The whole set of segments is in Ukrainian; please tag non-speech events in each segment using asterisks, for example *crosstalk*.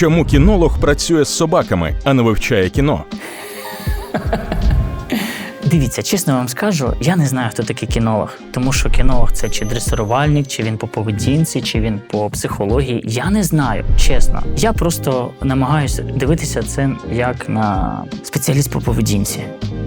Чому кінолог працює з собаками, а не вивчає кіно? Дивіться, чесно вам скажу, я не знаю, хто такий кінолог, тому що кінолог це чи дресирувальник, чи він по поведінці, чи він по психології. Я не знаю, чесно. Я просто намагаюся дивитися це як на спеціаліст по поведінці.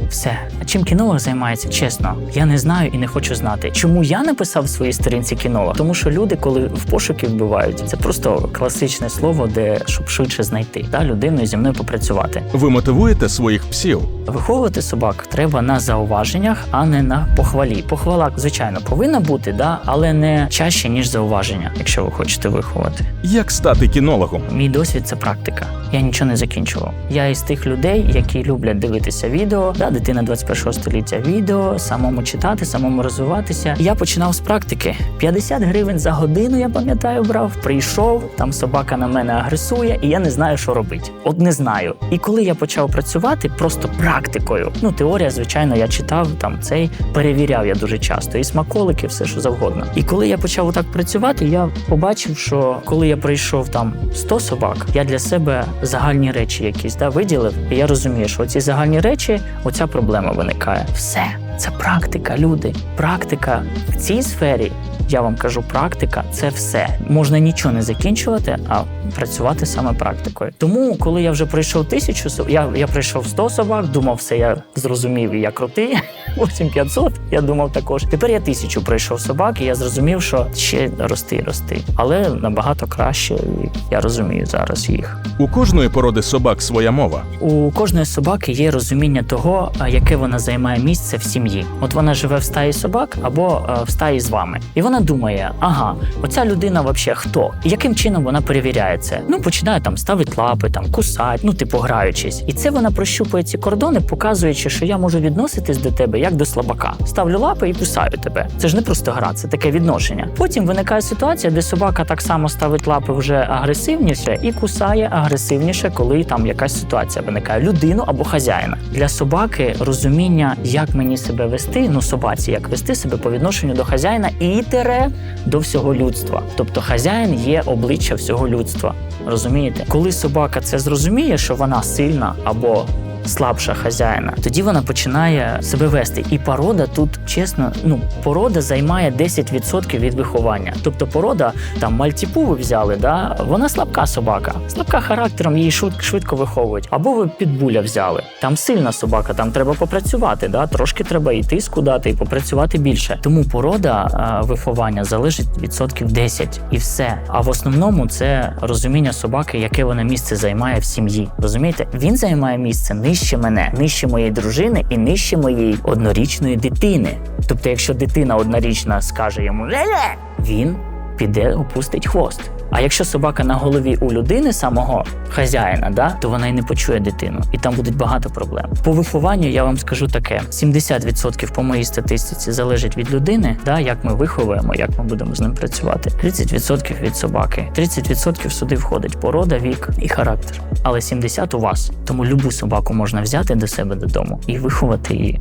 Все. А чим кінолог займається, чесно, я не знаю і не хочу знати. Чому я написав в своїй сторінці кінолог? Тому що люди, коли в пошуки вбивають, це просто класичне слово, де щоб швидше знайти да, людину зі мною попрацювати. Ви мотивуєте своїх псів? Виховувати собак треба на зауваженнях, а не на похвалі. Похвала, звичайно, повинна бути, да, але не чаще ніж зауваження, якщо ви хочете виховати. Як стати кінологом? Мій досвід це практика. Я нічого не закінчував. Я із тих людей, які люблять дивитися відео, да, дитина 21 століття відео, самому читати, самому розвиватися. Я починав з практики. 50 гривень за годину, я пам'ятаю, брав. Прийшов, там собака на мене агресує, і я не знаю, що робити. От не знаю. І коли я почав працювати, просто практикою. Ну, теорія, звичайно, я читав там цей, перевіряв я дуже часто. І смаколики, все що завгодно. І коли я почав отак працювати, я побачив, що коли я прийшов там 100 собак, я для себе загальні речі якісь да, виділив. І я розумію, що ці загальні речі, оця проблема виникає. Все. Це практика, люди. Практика в цій сфері, я вам кажу, практика це все. Можна нічого не закінчувати, а працювати саме практикою. Тому, коли я вже пройшов тисячу, я, я пройшов 100 собак, думав, все я зрозумів і я крутий. *laughs* Потім 500, я думав також. Тепер я тисячу пройшов собак, і я зрозумів, що ще рости, рости. Але набагато краще, і я розумію зараз їх. У кожної породи собак своя мова. У кожної собаки є розуміння того, яке вона займає місце в сім'ї. От вона живе в стаї собак або в стаї з вами, і вона думає: ага, оця людина взагалі хто? Яким чином вона перевіряє це? Ну починає там ставити лапи, там кусати, ну типу граючись. І це вона прощупує ці кордони, показуючи, що я можу відноситись до тебе як до слабака. Ставлю лапи і кусаю тебе. Це ж не просто гра, це таке відношення. Потім виникає ситуація, де собака так само ставить лапи вже агресивніше і кусає агресивніше, коли там якась ситуація виникає людину або хазяїна. Для собаки розуміння, як мені себе вести, ну собаці, як вести себе по відношенню до хазяїна і тере до всього людства. Тобто хазяїн є обличчя всього людства. Розумієте? Коли собака це зрозуміє, що вона сильна або слабша хазяїна, тоді вона починає себе вести. І порода тут, чесно, ну порода займає 10% від виховання. Тобто порода там мальтіпу ви взяли, да вона слабка собака, слабка характером, її швид- швидко виховують. Або ви підбуля взяли. Там сильна собака, там треба попрацювати. Да? Трошки треба і тиску дати, і попрацювати більше. Тому порода а, виховання залежить відсотків 10 і все. А в основному це розуміння собаки, яке вона місце займає в сім'ї. Розумієте, він займає місце нижче мене, нижче моєї дружини і нижче моєї однорічної дитини. Тобто, якщо дитина однорічна скаже йому ле-ле, він піде опустить хвост. А якщо собака на голові у людини самого хазяїна, да, то вона й не почує дитину, і там будуть багато проблем. По вихованню я вам скажу таке: 70% по моїй статистиці залежить від людини, да, як ми виховуємо, як ми будемо з ним працювати. 30% від собаки, 30% сюди входить порода, вік і характер. Але 70% у вас. Тому любу собаку можна взяти до себе додому і виховати її.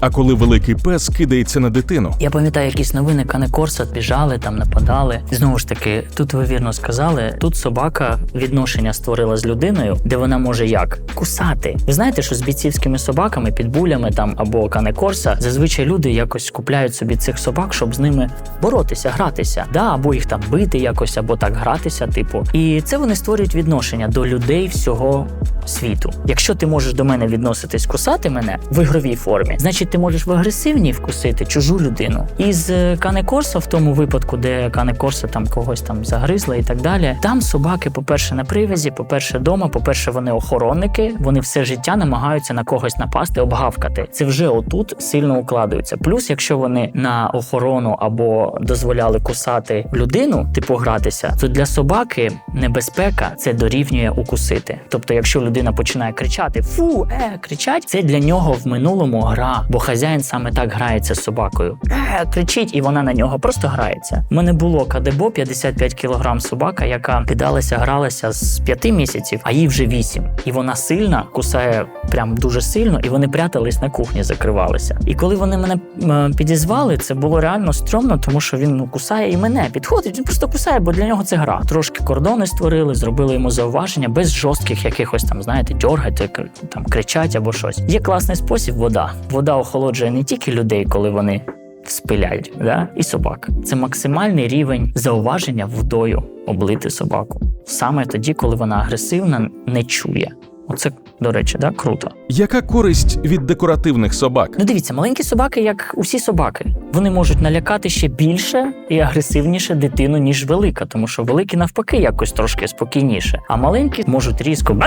А коли великий пес кидається на дитину, Я пам'ятаю якісь новини Кане Корса біжали, там нападали. Знову ж таки, тут ви вірно сказали. Тут собака відношення створила з людиною, де вона може як кусати. Ви знаєте, що з бійцівськими собаками, підбулями там або Кане Корса, зазвичай люди якось купляють собі цих собак, щоб з ними боротися, гратися, да, або їх там бити якось, або так гратися, типу. І це вони створюють відношення до людей всього світу. Якщо ти можеш до мене відноситись, кусати мене в ігровій формі, значить ти можеш в агресивній вкусити чужу людину. Із е, Кане Корса, в тому випадку, де Кане Корса там когось там загризла і так далі. Там собаки, по-перше, на привязі, по-перше, дома, по-перше, вони охоронники, вони все життя намагаються на когось напасти, обгавкати. Це вже отут сильно укладаються. Плюс, якщо вони на охорону або дозволяли кусати людину, типу гратися, то для собаки небезпека це дорівнює укусити. Тобто, якщо людина починає кричати фу, е, кричать, це для нього в минулому гра, бо хазяїн саме так грається з собакою. Е, кричить, і вона на нього просто грається. У мене було кадебо 55 кілограм собака, яка кидалася, гралася з 5 місяців, а їй вже 8. І вона сильна, кусає прям дуже сильно, і вони прятались на кухні, закривалися. І коли вони мене е, підізвали, це було реально стрьомно, тому що він ну, кусає і мене підходить. Він просто кусає, бо для нього це гра. Трошки кордони створили, зробили йому зауваження без жорстких якихось там, знаєте, дьоргати, там кричать або щось. Є класний спосіб вода. Вода охолоджує не тільки людей, коли вони спиляють, да? і собак. Це максимальний рівень зауваження водою облити собаку. Саме тоді, коли вона агресивна, не чує. Оце, до речі, да, круто. Яка користь від декоративних собак? Ну дивіться, маленькі собаки, як усі собаки, вони можуть налякати ще більше і агресивніше дитину, ніж велика, тому що великі навпаки якось трошки спокійніше. А маленькі можуть різко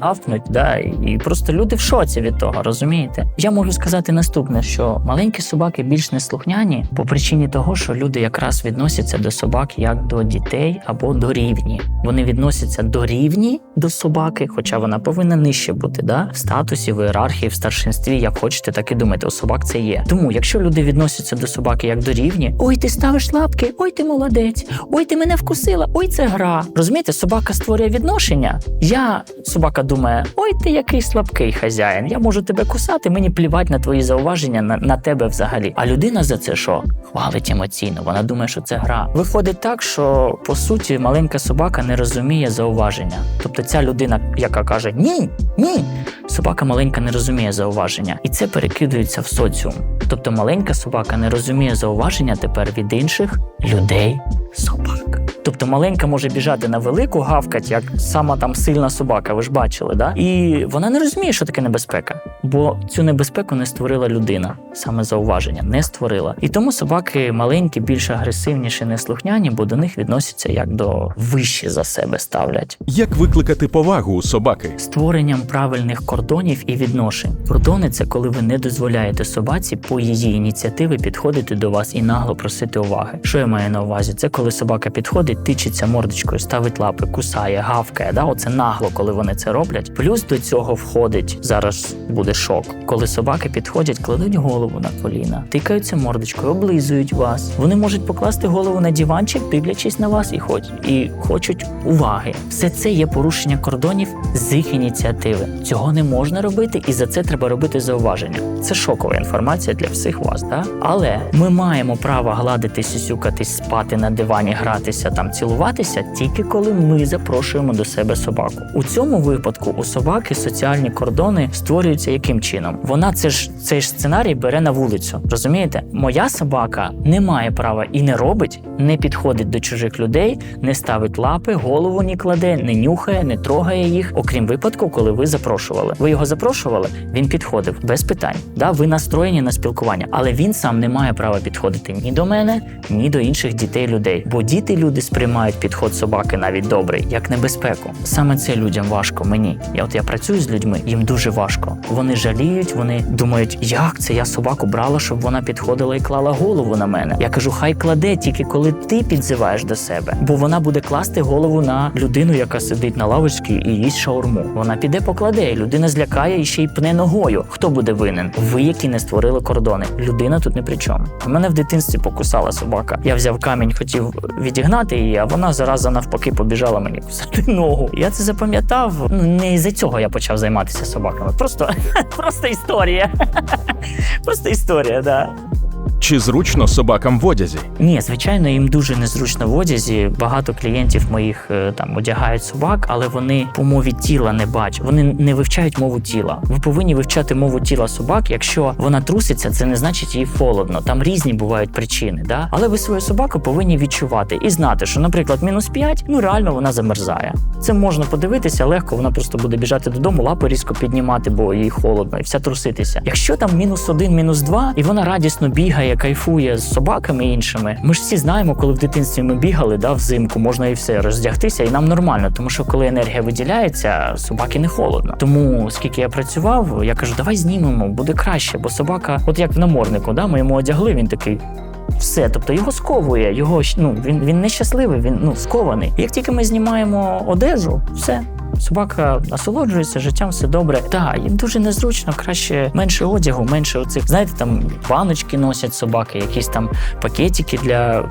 гавкнуть, да, і і просто люди в шоці від того, розумієте? Я можу сказати наступне: що маленькі собаки більш неслухняні по причині того, що люди якраз відносяться до собак як до дітей або до рівні. Вони відносяться до рівні до собаки, хоча вона повинна нижче бути, да? в статусі, в ієрархії, в старшинстві, як хочете, так і думайте. У собак це є. Тому, якщо люди відносяться до собаки як до рівні, ой, ти ставиш лапки, ой, ти молодець, ой, ти мене вкусила, ой, це гра. Розумієте, собака створює відношення. Я собака думає, ой, ти який слабкий хазяїн. Я можу тебе кусати, мені плівать на твої зауваження, на, на тебе взагалі. А людина за це що? Хвалить емоційно. Вона думає, що це гра. Виходить так, що по суті маленька собака не розуміє зауваження. Тобто ця людина, яка каже ні, ні, ні. собака маленька не розуміє зауваження, і це перекидується в соціум. Тобто маленька собака не розуміє зауваження тепер від інших людей собак. Тобто маленька може біжати на велику, гавкать, як сама там сильна собака, ви ж бачили, да? І вона не розуміє, що таке небезпека, бо цю небезпеку не створила людина, саме зауваження не створила. І тому собаки маленькі, більш агресивніші, неслухняні, бо до них відносяться як до вище за себе ставлять. Як викликати повагу у собаки? Створенням правильних кордонів і відношень. Кордони це коли ви не дозволяєте собаці по її ініціативі підходити до вас і нагло просити уваги. Що я маю на увазі? Це коли собака підходить, тичиться мордочкою, ставить лапи, кусає, гавкає. Да? Оце нагло, коли вони це роблять. Плюс до цього входить зараз буде шок. Коли собаки підходять, кладуть голову на коліна, тикаються мордочкою, облизують вас. Вони можуть покласти голову на диванчик, дивлячись на вас, і хоч і хочуть уваги. Все це є порушення кордонів з їх ініціативи. Цього не можна робити, і за це треба робити зауваження. Це шокова інформація для всіх вас, да? Але ми маємо право гладити, сюсюкатись, спати на дивані, гратися там, цілуватися тільки коли ми запрошуємо до себе собаку. У цьому випадку у собаки соціальні кордони створюються яким чином? Вона це ж цей ж сценарій бере на вулицю. Розумієте? Моя собака не має права і не робить, не підходить до чужих людей, не ставить лапи, голову не кладе, не нюхає, не трогає їх, окрім випадку, коли ви запрошували. Ви його запрошували, він підходив без питань. Да, ви настроєні на спілкування, але він сам не має права підходити ні до мене, ні до інших дітей людей. Бо діти люди сприймають підход собаки навіть добрий, як небезпеку. Саме це людям важко мені. Я от я працюю з людьми, їм дуже важко. Вони жаліють, вони думають, як це я собаку брала, щоб вона підходила і клала голову на мене. Я кажу, хай кладе тільки коли ти підзиваєш до себе, бо вона буде класти голову на людину, яка сидить на лавочці і їсть шаурму. Вона піде покладе, людина злякає і ще й пне ногою. Хто буде винен? Ви, які не створили кордони. Людина тут не при чому. Мене в дитинстві покусала собака. Я взяв камінь, хотів відігнати її, а вона зараза навпаки побіжала мені кусати ногу. Я це запам'ятав. Ну не із-за цього я почав займатися собаками. Просто, *laughs* просто історія. *laughs* Просто історія, да. Чи зручно собакам в одязі? Ні, звичайно, їм дуже незручно в одязі. Багато клієнтів моїх е, там одягають собак, але вони по мові тіла не бачать. Вони не вивчають мову тіла. Ви повинні вивчати мову тіла собак. Якщо вона труситься, це не значить їй холодно. Там різні бувають причини. Да? Але ви свою собаку повинні відчувати і знати, що, наприклад, мінус 5, ну реально вона замерзає. Це можна подивитися легко. Вона просто буде біжати додому, лапи різко піднімати, бо їй холодно, і вся труситися. Якщо там мінус 1, мінус 2, і вона радісно бігає, кайфує з собаками іншими. Ми ж всі знаємо, коли в дитинстві ми бігали, да, взимку можна і все роздягтися, і нам нормально, тому що коли енергія виділяється, собаки не холодно. Тому скільки я працював, я кажу, давай знімемо, буде краще, бо собака, от як в наморднику, да, ми йому одягли, він такий. Все, тобто його сковує, його ну він, він нещасливий, він ну скований. Як тільки ми знімаємо одежу, все. Собака насолоджується життям, все добре. Так, їм дуже незручно, краще менше одягу, менше оцих. Знаєте, там баночки носять собаки, якісь там пакетики для е,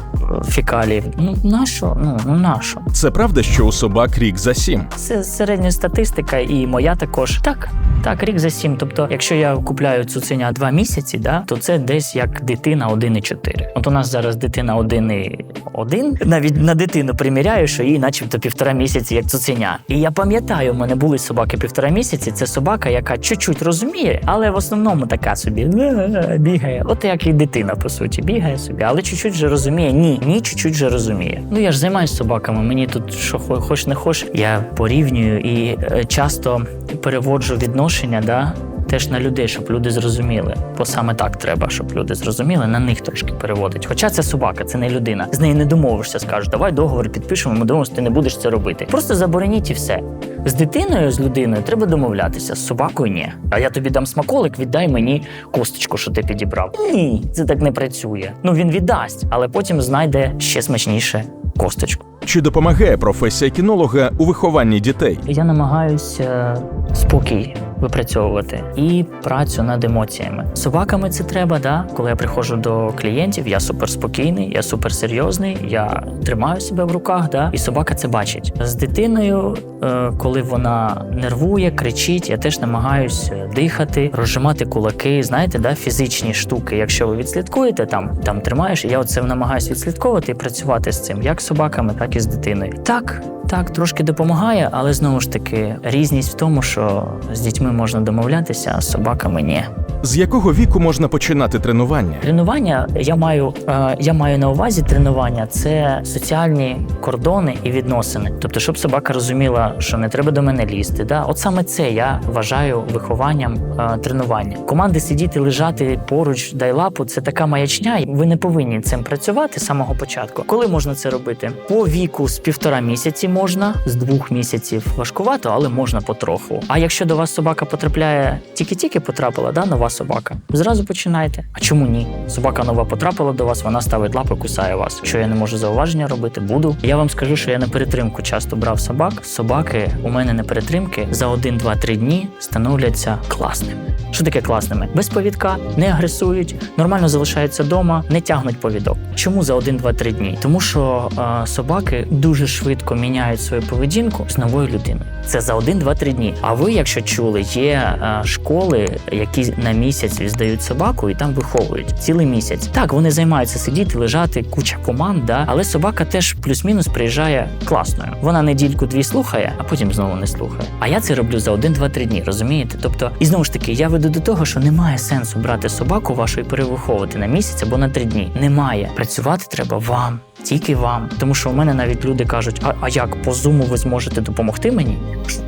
фекалій. Ну нащо? Ну ну нащо? Це правда, що у собак рік за сім. Це середня статистика, і моя також. Так, так, рік за сім. Тобто, якщо я купляю цуценя два місяці, да, то це десь як дитина 1,4. От у нас зараз дитина 1,1. Навіть на дитину приміряю, що їй начебто півтора місяці як цуценя. І я пам'ятаю, у мене були собаки півтора місяці. Це собака, яка чуть-чуть розуміє, але в основному така собі «Е, бігає. От як і дитина, по суті, бігає собі, але чуть-чуть же розуміє. Ні, ні, чуть-чуть же розуміє. Ну я ж займаюся собаками. Мені тут що хо- хоч не хоч, я порівнюю і е, часто переводжу відношення, да. Теж на людей, щоб люди зрозуміли. Бо саме так треба, щоб люди зрозуміли, на них трошки переводить. Хоча це собака, це не людина. З нею не домовишся, скажеш, давай договор підпишемо, ми домовимося, ти не будеш це робити. Просто забороніть і все. З дитиною, з людиною треба домовлятися, з собакою ні. А я тобі дам смаколик, віддай мені косточку, що ти підібрав. Ні, це так не працює. Ну він віддасть, але потім знайде ще смачніше косточку. Чи допомагає професія кінолога у вихованні дітей? Я намагаюся спокій випрацьовувати і працю над емоціями. Собаками це треба, да. Коли я приходжу до клієнтів, я суперспокійний, я суперсерйозний, я тримаю себе в руках, да, і собака це бачить. З дитиною, е, коли вона нервує, кричить, я теж намагаюсь дихати, розжимати кулаки, знаєте, да, фізичні штуки. Якщо ви відслідкуєте, там там тримаєш, я оце намагаюсь відслідковувати і працювати з цим, як з собаками, так і з дитиною. Так, так, трошки допомагає, але знову ж таки різність в тому, що з дітьми можна домовлятися, а з собаками ні. З якого віку можна починати тренування? Тренування я маю, е, я маю на увазі тренування це соціальні кордони і відносини. Тобто, щоб собака розуміла, що не треба до мене лізти. Да? От саме це я вважаю вихованням е, тренування. Команди сидіти, лежати поруч, дай лапу це така маячня. Ви не повинні цим працювати з самого початку. Коли можна це робити? По віку з півтора місяці можна, з двох місяців важкувато, але можна потроху. А якщо до вас собака потрапляє, тільки-тільки потрапила, да, нова собака, зразу починайте. А чому ні? Собака нова потрапила до вас, вона ставить лапи, кусає вас. Що я не можу зауваження робити, буду. Я вам скажу, що я на перетримку часто брав собак. Собаки у мене на перетримки за 1, 2, 3 дні становляться класними. Що таке класними? Без повідка, не агресують, нормально залишаються вдома, не тягнуть повідок. Чому за 1, 2, 3 дні? Тому що е, собаки дуже швидко міняють свою поведінку з новою людиною. Це за 1, 2, 3 дні. А ви, якщо чули, є е, школи, які на місяць відздають собаку і там виховують цілий місяць. Так, вони займаються сидіти, лежати, куча команд, да? але собака теж плюс-мінус приїжджає класною. Вона недільку-дві слухає, а потім знову не слухає. А я це роблю за 1, 2, 3 дні, розумієте? Тобто, і знову ж таки, я веду до того, що немає сенсу брати собаку вашу і перевиховувати на місяць або на три дні. Немає. Працювати треба вам. Тільки вам, тому що у мене навіть люди кажуть: а, а як по зуму ви зможете допомогти мені?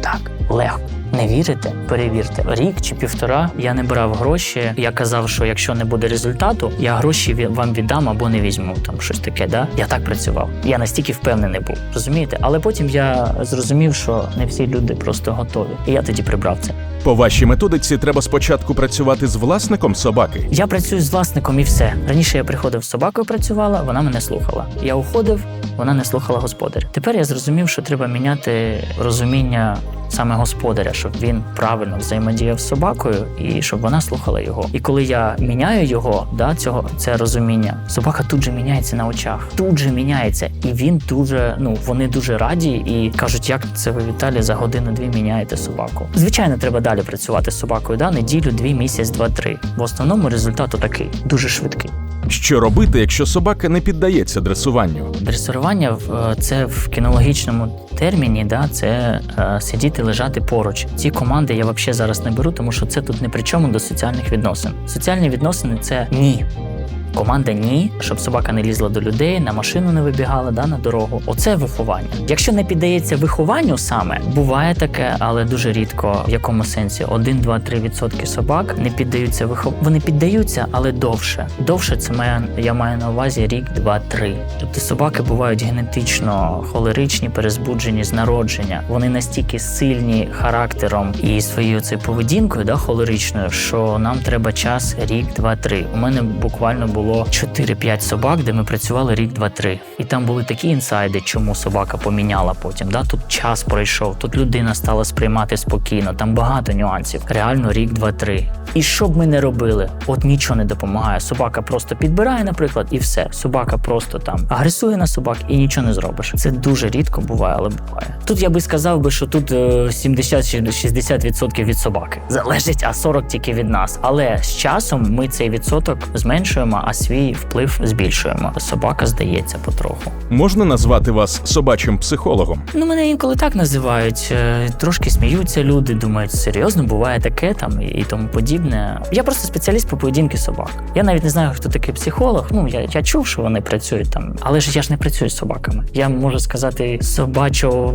Так, легко. Не вірите? Перевірте. Рік чи півтора я не брав гроші. Я казав, що якщо не буде результату, я гроші вам віддам або не візьму. Там щось таке. Да? Я так працював. Я настільки впевнений був. Розумієте? Але потім я зрозумів, що не всі люди просто готові. І я тоді прибрав це. По вашій методиці треба спочатку працювати з власником собаки. Я працюю з власником і все. Раніше я приходив з собакою, працювала, вона мене слухала. Я уходив, вона не слухала господаря. Тепер я зрозумів, що треба міняти розуміння саме господаря, щоб він правильно взаємодіяв з собакою і щоб вона слухала його. І коли я міняю його, да, цього це розуміння, собака тут же міняється на очах, тут же міняється, і він дуже ну вони дуже раді і кажуть, як це ви Віталій за годину-дві міняєте собаку. Звичайно, треба далі працювати з собакою. Да, неділю, дві, місяць, два, три. В основному результат такий дуже швидкий. Що робити, якщо собака не піддається дресуванню? Дресування е, це в кінологічному терміні, да, це е, сидіти, лежати поруч. Ці команди я взагалі зараз не беру, тому що це тут не при чому до соціальних відносин. Соціальні відносини це ні. Команда ні, щоб собака не лізла до людей, на машину не вибігала, да, на дорогу. Оце виховання. Якщо не піддається вихованню саме, буває таке, але дуже рідко. В якому сенсі? 1, 2, 3 відсотки собак не піддаються вихов... Вони піддаються, але довше. Довше це має, я маю на увазі рік, два, три. Тобто собаки бувають генетично холеричні, перезбуджені з народження. Вони настільки сильні характером і своєю цією поведінкою, да, холеричною, що нам треба час рік, два, три. У мене буквально було було 4-5 собак, де ми працювали рік, два-три. І там були такі інсайди, чому собака поміняла потім. Да? Тут час пройшов, тут людина стала сприймати спокійно, там багато нюансів. Реально рік, два-три. І що б ми не робили, от нічого не допомагає. Собака просто підбирає, наприклад, і все. Собака просто там агресує на собак і нічого не зробиш. Це дуже рідко буває, але буває. Тут я би сказав би, що тут е, 70-60% від собаки залежить, а 40 тільки від нас. Але з часом ми цей відсоток зменшуємо, а свій вплив збільшуємо. Собака здається потроху. Можна назвати вас собачим психологом? Ну, мене інколи так називають. Е, Трошки сміються люди, думають, серйозно, буває таке там і, і тому подібне. Я просто спеціаліст по поведінки собак. Я навіть не знаю, хто такий психолог. Ну я, я чув, що вони працюють там, але ж я ж не працюю з собаками. Я можу сказати собачо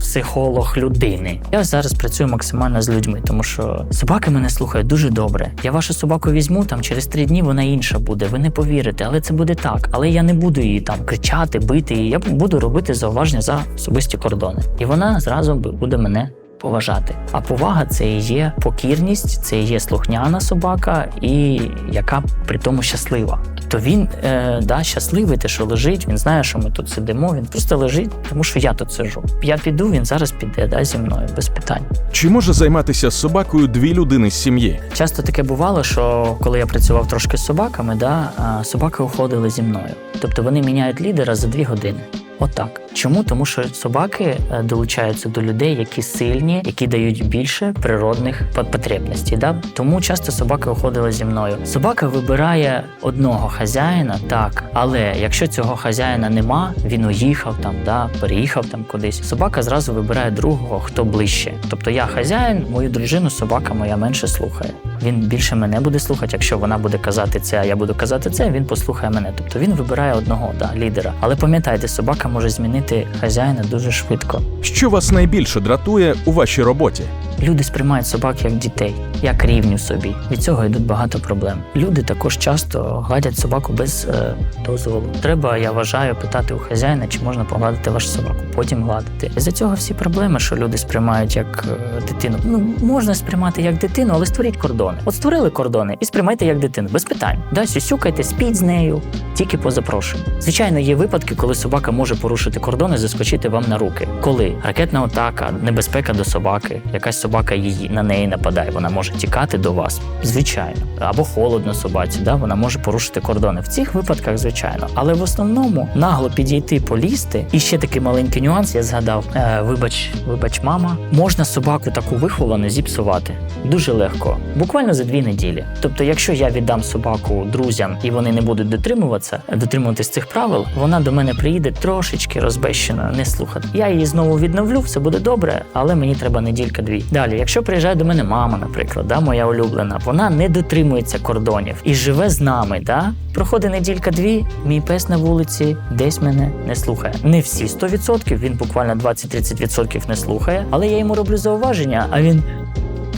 психолог людини. Я зараз працюю максимально з людьми, тому що собаки мене слухають дуже добре. Я вашу собаку візьму там через три дні. Вона інша буде. Ви не повірите, але це буде так. Але я не буду її там кричати, бити її. Я буду робити зауваження за особисті кордони, і вона зразу буде мене. Поважати, а повага це і є покірність, це і є слухняна собака, і яка при тому щаслива. То він е, да, щасливий, те, що лежить. Він знає, що ми тут сидимо. Він просто лежить, тому що я тут сижу. Я піду, він зараз піде да, зі мною без питань. Чи може займатися з собакою дві людини з сім'ї? Часто таке бувало, що коли я працював трошки з собаками, да, собаки уходили зі мною. Тобто вони міняють лідера за дві години. Отак. Чому? Тому що собаки е, долучаються до людей, які сильні, які дають більше природних пот- потребностей. Да? Тому часто собаки уходили зі мною. Собака вибирає одного хазяїна, так, але якщо цього хазяїна нема, він уїхав там, да, переїхав там кудись. Собака зразу вибирає другого, хто ближче. Тобто я хазяїн, мою дружину собака моя менше слухає. Він більше мене буде слухати. Якщо вона буде казати це, а я буду казати це, він послухає мене. Тобто він вибирає одного да, лідера. Але пам'ятайте, собака може змінити хазяїна дуже швидко. Що вас найбільше дратує у вашій роботі? Люди сприймають собак як дітей, як рівню собі. Від цього йдуть багато проблем. Люди також часто гладять собаку без е, дозволу. Треба, я вважаю, питати у хазяїна, чи можна погладити вашу собаку, потім гладити. І за цього всі проблеми, що люди сприймають як е, дитину. Ну можна сприймати як дитину, але створіть кордони. От створили кордони і сприймайте як дитину, без питань. Да, сюсюкайте, спіть з нею, тільки по запрошенню. Звичайно, є випадки, коли собака може порушити кордони, заскочити вам на руки. Коли ракетна атака, небезпека до собаки, якась собака її на неї нападає, вона може тікати до вас. Звичайно, або холодно собаці, да, вона може порушити кордони. В цих випадках, звичайно, але в основному нагло підійти, полізти. І ще такий маленький нюанс, я згадав. Е, вибач, вибач, мама, можна собаку таку виховану зіпсувати дуже легко, буквально за дві неділі. Тобто, якщо я віддам собаку друзям і вони не будуть дотримуватися, дотримуватись цих правил, вона до мене приїде трошечки розбещена, не слухати. Я її знову відновлю, все буде добре, але мені треба неділька-дві. Далі, якщо приїжджає до мене мама, наприклад, да, моя улюблена, вона не дотримується кордонів і живе з нами. Да? Проходить неділька-дві, мій пес на вулиці десь мене не слухає. Не всі 100%, він буквально 20-30% не слухає, але я йому роблю зауваження, а він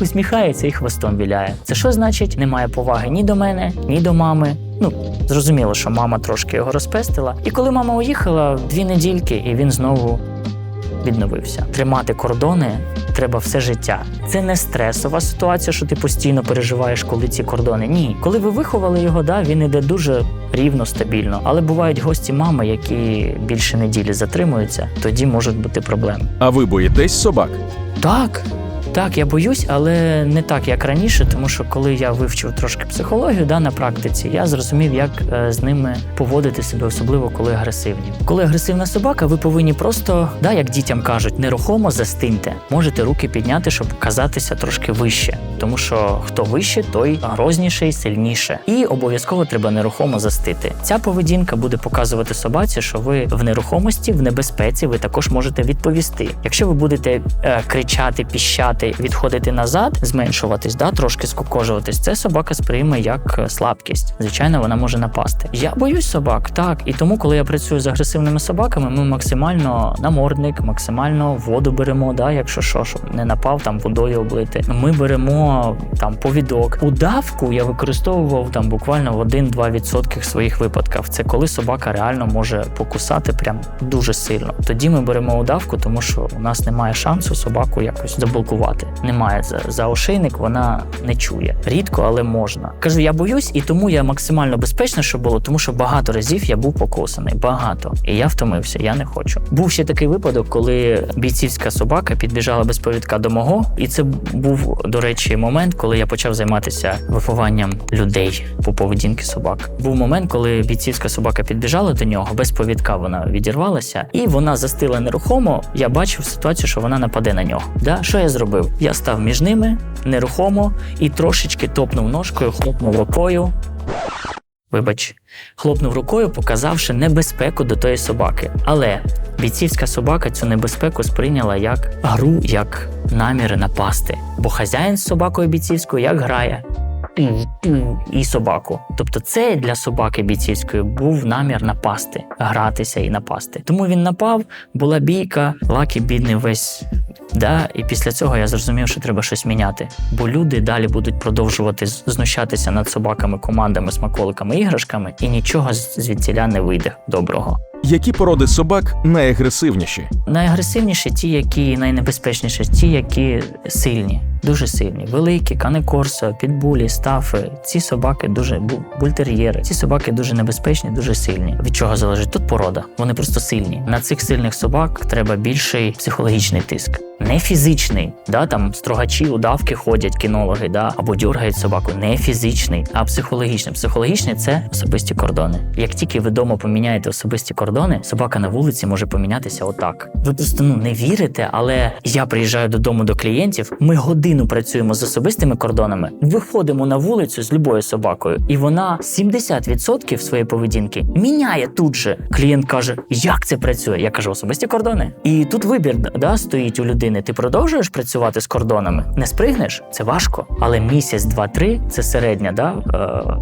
усміхається і хвостом віляє. Це що значить? Немає поваги ні до мене, ні до мами. Ну, зрозуміло, що мама трошки його розпестила. І коли мама уїхала дві недільки, і він знову відновився. Тримати кордони треба все життя. Це не стресова ситуація, що ти постійно переживаєш, коли ці кордони. Ні, коли ви виховали його, да, він іде дуже рівно, стабільно. Але бувають гості мами, які більше неділі затримуються, тоді можуть бути проблеми. А ви боїтесь собак? Так. Так, я боюсь, але не так, як раніше, тому що коли я вивчив трошки психологію да, на практиці, я зрозумів, як е, з ними поводити себе, особливо коли агресивні. Коли агресивна собака, ви повинні просто, да, як дітям кажуть, нерухомо застиньте. Можете руки підняти, щоб казатися трошки вище, тому що хто вище, той грозніше і сильніше. І обов'язково треба нерухомо застити. Ця поведінка буде показувати собаці, що ви в нерухомості, в небезпеці, ви також можете відповісти. Якщо ви будете е, кричати, піщати, відходити назад, зменшуватись, да, трошки скукожуватись, це собака сприйме як е, слабкість. Звичайно, вона може напасти. Я боюсь собак, так. І тому, коли я працюю з агресивними собаками, ми максимально намордник, максимально воду беремо, да, якщо що, щоб не напав там водою облити. Ми беремо там повідок. Удавку я використовував там буквально в 1-2% своїх випадків. Це коли собака реально може покусати прям дуже сильно. Тоді ми беремо удавку, тому що у нас немає шансу собаку якось заблокувати. Немає за, за ошейник, вона не чує. Рідко, але можна. Кажу, я боюсь, і тому я максимально безпечно, що було, тому що багато разів я був покусаний. Багато. І я втомився, я не хочу. Був ще такий випадок, коли бійцівська собака підбіжала без повідка до мого, і це був, до речі, момент, коли я почав займатися вихованням людей по поведінки собак. Був момент, коли бійцівська собака підбіжала до нього, без повідка вона відірвалася, і вона застила нерухомо. Я бачив ситуацію, що вона нападе на нього. Да? Що я зробив? Я став між ними нерухомо і трошечки топнув ножкою, хлопнув рукою. Вибач, хлопнув рукою, показавши небезпеку до тої собаки. Але бійцівська собака цю небезпеку сприйняла як гру, як наміри напасти. Бо хазяїн з собакою бійцівською як грає. І собаку. Тобто, це для собаки бійцівської був намір напасти, гратися і напасти. Тому він напав, була бійка, лакі бідний весь. Да, і після цього я зрозумів, що треба щось міняти. Бо люди далі будуть продовжувати знущатися над собаками, командами, смаколиками, іграшками, і нічого з- звідтіля не вийде доброго. Які породи собак найагресивніші? Найагресивніші ті, які найнебезпечніші, ті, які сильні, дуже сильні. Великі, канекорсо, підбулі, стафи. Ці собаки дуже бу- бультер'єри. Ці собаки дуже небезпечні, дуже сильні. Від чого залежить? Тут порода. Вони просто сильні. На цих сильних собак треба більший психологічний тиск. Не фізичний, да, там строгачі, удавки ходять, кінологи, да, або дюргають собаку. Не фізичний, а психологічний. Психологічний це особисті кордони. Як тільки ви вдома поміняєте особисті кордони, собака на вулиці може помінятися отак. Ви просто ну не вірите, але я приїжджаю додому до клієнтів. Ми годину працюємо з особистими кордонами. Виходимо на вулицю з любою собакою, і вона 70% своєї поведінки міняє тут же. Клієнт каже: Як це працює? Я кажу, особисті кордони. І тут вибір да, стоїть у людини. Ти продовжуєш працювати з кордонами? Не спригнеш? Це важко. Але місяць, два-три це середня да,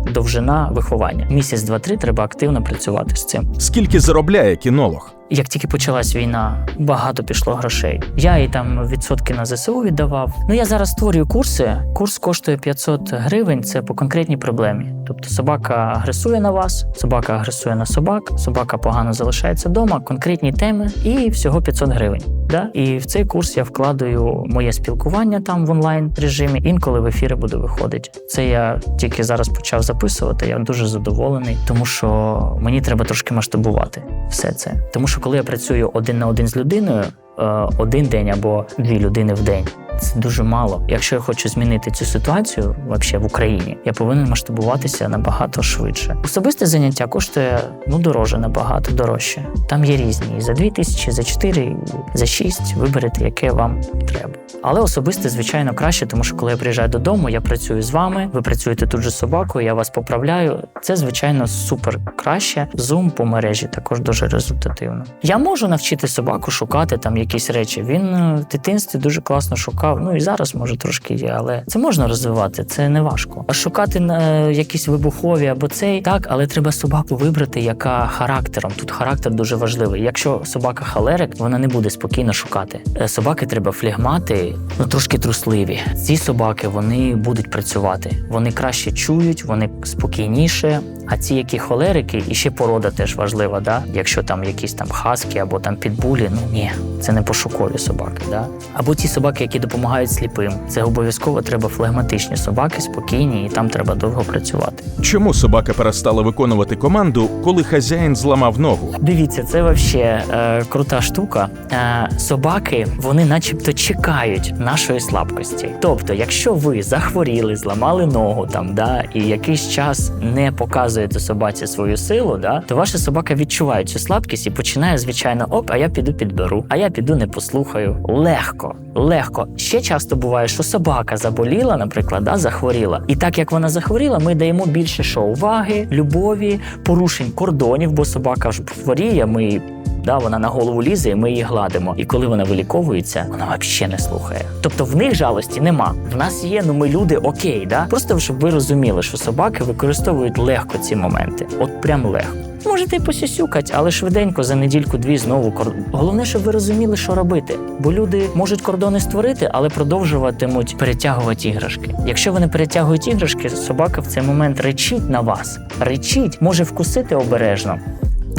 е, довжина виховання. Місяць, два-три треба активно працювати з цим. Скільки заробляє кінолог? Як тільки почалась війна, багато пішло грошей. Я і там відсотки на ЗСУ віддавав. Ну я зараз створюю курси. Курс коштує 500 гривень. Це по конкретній проблемі. Тобто собака агресує на вас, собака агресує на собак, собака погано залишається вдома, конкретні теми і всього 500 гривень. Да? І в цей курс я вкладаю моє спілкування там в онлайн режимі. Інколи в ефіри буду виходити. Це я тільки зараз почав записувати. Я дуже задоволений, тому що мені треба трошки масштабувати все це. Тому що коли я працюю один на один з людиною, е, один день або дві людини в день. Це дуже мало. Якщо я хочу змінити цю ситуацію вообще в Україні, я повинен масштабуватися набагато швидше. Особисте заняття коштує ну дороже, набагато дорожче. Там є різні за 2 тисячі, за 4, за 6. Виберете, яке вам треба. Але особисте, звичайно, краще, тому що коли я приїжджаю додому, я працюю з вами. Ви працюєте тут же з собакою, я вас поправляю. Це звичайно супер краще. Зум по мережі також дуже результативно. Я можу навчити собаку шукати там якісь речі. Він е, в дитинстві дуже класно шукав. Ну і зараз може трошки є, але це можна розвивати, це не важко. А шукати е, якісь вибухові або цей так, але треба собаку вибрати, яка характером. Тут характер дуже важливий. Якщо собака халерик, вона не буде спокійно шукати. Е, Собаки треба флегмати, ну трошки трусливі. Ці собаки вони будуть працювати. Вони краще чують, вони спокійніше. А ці, які холерики, і ще порода теж важлива, да? якщо там якісь там хаски або там підбулі, ну ні, це не пошукові собаки. Да? Або ті собаки, які допомагають сліпим. Це обов'язково треба флегматичні собаки, спокійні, і там треба довго працювати. Чому собака перестала виконувати команду, коли хазяїн зламав ногу? Дивіться, це вообще е, крута штука. Е, собаки, вони начебто чекають нашої слабкості. Тобто, якщо ви захворіли, зламали ногу там, да, і якийсь час не показуєте собаці свою силу, да, то ваша собака відчуває цю слабкість і починає, звичайно, оп, а я піду підберу, а я піду не послухаю. Легко, легко. Ще часто буває, що собака заболіла, наприклад, да, захворіла. І так як вона захворіла, ми даємо більше що уваги, любові, порушень кордонів, бо собака ж хворіє, ми. Да, вона на голову лізе, і ми її гладимо. І коли вона виліковується, вона взагалі не слухає. Тобто в них жалості нема. В нас є, ну ми люди окей, да? Просто щоб ви розуміли, що собаки використовують легко ці моменти. От прям легко. Можете посюсюкать, але швиденько за недільку-дві знову кор... Головне, щоб ви розуміли, що робити. Бо люди можуть кордони створити, але продовжуватимуть перетягувати іграшки. Якщо вони перетягують іграшки, собака в цей момент речить на вас, речить, може вкусити обережно.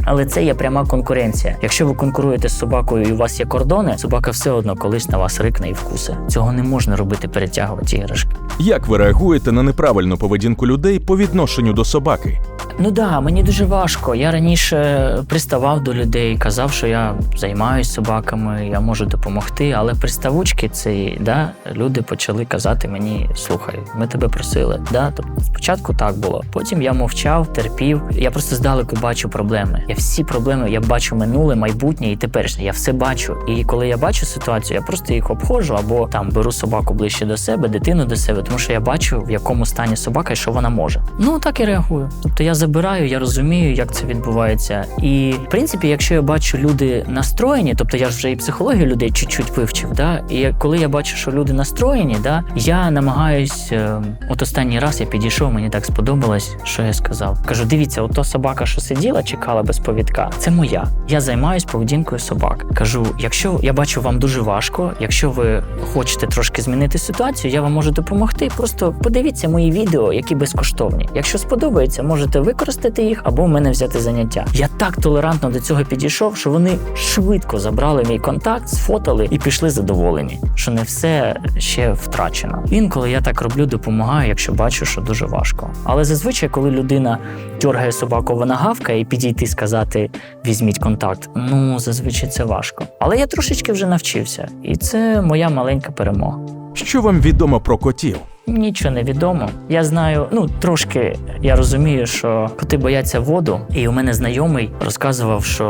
Але це є пряма конкуренція. Якщо ви конкуруєте з собакою і у вас є кордони, собака все одно колись на вас рикне і вкусе. Цього не можна робити, перетягувати іграшки. Як ви реагуєте на неправильну поведінку людей по відношенню до собаки? Ну да, мені дуже важко. Я раніше приставав до людей, казав, що я займаюся собаками, я можу допомогти. Але приставучки ці, да, люди почали казати мені: слухай, ми тебе просили. Да? Тобто спочатку так було. Потім я мовчав, терпів. Я просто здалеку бачу проблеми. Я всі проблеми, я бачу минуле, майбутнє і теперішнє. Я все бачу. І коли я бачу ситуацію, я просто їх обходжу або там беру собаку ближче до себе, дитину до себе, тому що я бачу, в якому стані собака і що вона може. Ну так і реагую. Тобто я забираю, я розумію, як це відбувається. І в принципі, якщо я бачу люди настроєні, тобто я ж вже і психологію людей чуть-чуть вивчив, да, і коли я бачу, що люди настроєні, да, я намагаюсь. е, От останній раз я підійшов, мені так сподобалось, що я сказав. Кажу: дивіться, ото собака, що сиділа, чекала без повідка, це моя. Я займаюсь поведінкою собак. Кажу, якщо я бачу, вам дуже важко, якщо ви хочете трошки змінити ситуацію, я вам можу допомогти. Просто подивіться мої відео, які безкоштовні. Якщо сподобається, можете використати їх або в мене взяти заняття. Я так толерантно до цього підійшов, що вони швидко забрали мій контакт, сфотали і пішли задоволені, що не все ще втрачено. Інколи я так роблю, допомагаю, якщо бачу, що дуже важко. Але зазвичай, коли людина дергає собаку, вона гавкає, і підійти сказати візьміть контакт. Ну зазвичай це важко. Але я трошечки вже навчився, і це моя маленька перемога. Що вам відомо про котів? Нічого не відомо. Я знаю, ну трошки я розумію, що коти бояться воду, і у мене знайомий розказував, що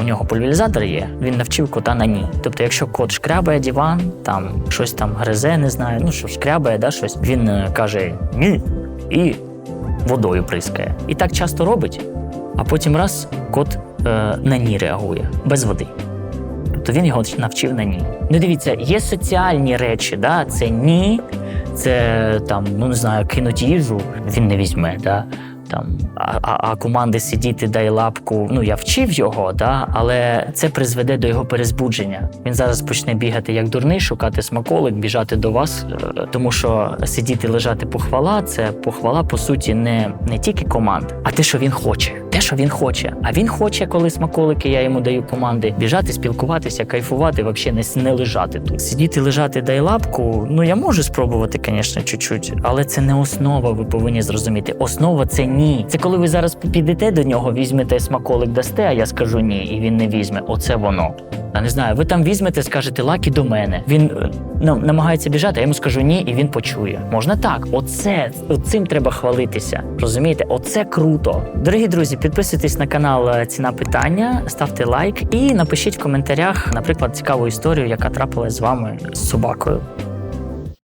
у нього пульверізатор є. Він навчив кота на ні. Тобто, якщо кот шкрябає диван, там щось там гризе, не знаю, ну що шкрябає, да, щось, він е, каже ні і водою прискає. І так часто робить, а потім раз кот е, на ні реагує без води. Тобто він його навчив на ні. Ну дивіться, є соціальні речі, да? це ні, це там, ну не знаю, кинуть їжу, він не візьме. Да? Там, а, а, команди сидіти дай лапку. Ну я вчив його, да? але це призведе до його перезбудження. Він зараз почне бігати як дурний, шукати смаколик, біжати до вас, е, тому що сидіти, лежати похвала це похвала, по суті, не, не тільки команд, а те, що він хоче. Те, що він хоче. А він хоче, коли смаколики, я йому даю команди, біжати, спілкуватися, кайфувати, взагалі не, не лежати тут. Сидіти, лежати, дай лапку. Ну я можу спробувати, звісно, чуть-чуть, але це не основа. Ви повинні зрозуміти. Основа це ні. Це коли ви зараз підете до нього, візьмете смаколик, дасте, а я скажу ні, і він не візьме. Оце воно. Я не знаю, ви там візьмете, скажете лакі до мене. Він ну, намагається біжати, я йому скажу ні, і він почує. Можна так. Оце цим треба хвалитися. Розумієте? Оце круто. Дорогі друзі, підписуйтесь на канал е, Ціна питання, ставте лайк і напишіть в коментарях, наприклад, цікаву історію, яка трапилась з вами з собакою.